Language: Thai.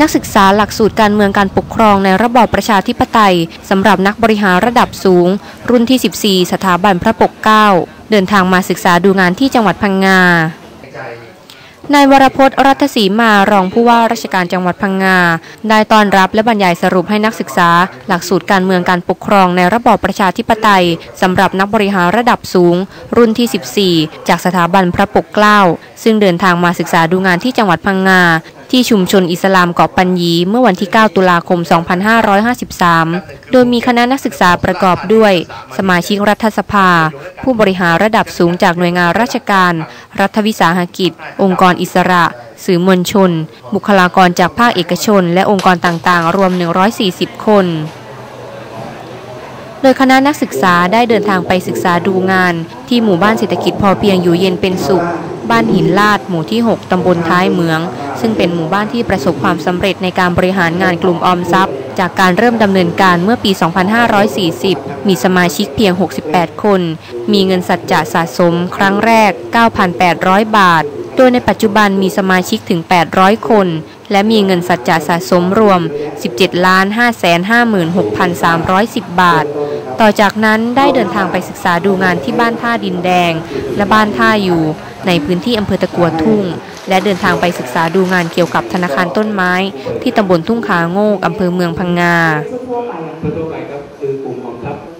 นักศึกษาหลักสูตรการเมืองการปกครองในระบอบประชาธิปไตยสำหรับนักบริหารระดับสูง รุ่นที่ 14 สถาบันพระปกเกล้าเดินทางมาศึกษาดูงานที่จังหวัดพังงา นายวรพจน์รัตศรีมารองผู้ว่าราชการจังหวัดพังงา ได้ต้อนรับและบรรยายสรุปให้นักศึกษา หลักสูตรการเมืองการปกครองในระบอบประชาธิปไตยสำหรับนักบริหารระดับสูง รุ่นที่ 14 จากสถาบันพระปกเกล้า ซึ่งเดินทางมาศึกษาดูงานที่จังหวัดพังงา ที่ชุมชนอิสลามเกาะปัญญีเมื่อวันที่ 9 ตุลาคม 2553 โดยมีคณะนักศึกษาประกอบด้วย สมาชิกรัฐสภา ผู้บริหารระดับสูงจากหน่วยงานราชการ รัฐวิสาหกิจ องค์กรอิสระ สื่อมวลชน บุคลากรจากภาคเอกชน และองค์กรต่างๆ รวม 140 คนโดยคณะนักศึกษาได้เดินทางไปศึกษาดูงาน ที่หมู่บ้านเศรษฐกิจพอเพียงอยู่เย็นเป็นสุข บ้านหินลาดหมู่ที่ 6 ตำบลท้ายเมือง ซึ่งเป็นหมู่บ้านที่ประสบความสำเร็จในการบริหารงานกลุ่มออมทรัพย์ จากการเริ่มดำเนินการเมื่อปี 2540 มีสมาชิกเพียง 68 คน มีเงินสัจจะสะสมครั้งแรก 9,800 บาท โดยในปัจจุบันมีสมาชิกถึง 800 คน และมีเงินสัจจะสะสมรวม 17,556,310 บาทต่อจากนั้นได้เดินทางไปศึกษาดูงานที่บ้านท่าดินแดง และบ้านท่าอยู่ ในพื้นที่อำเภอตะกัวทุ่ง และเดินทางไปศึกษาดูงานเกี่ยวกับธนาคารต้นไม้ ที่ตำบลทุ่งขาโงกอำเภอเมืองพังงาทั่วไปครับคือกลุ่มของทรัพย์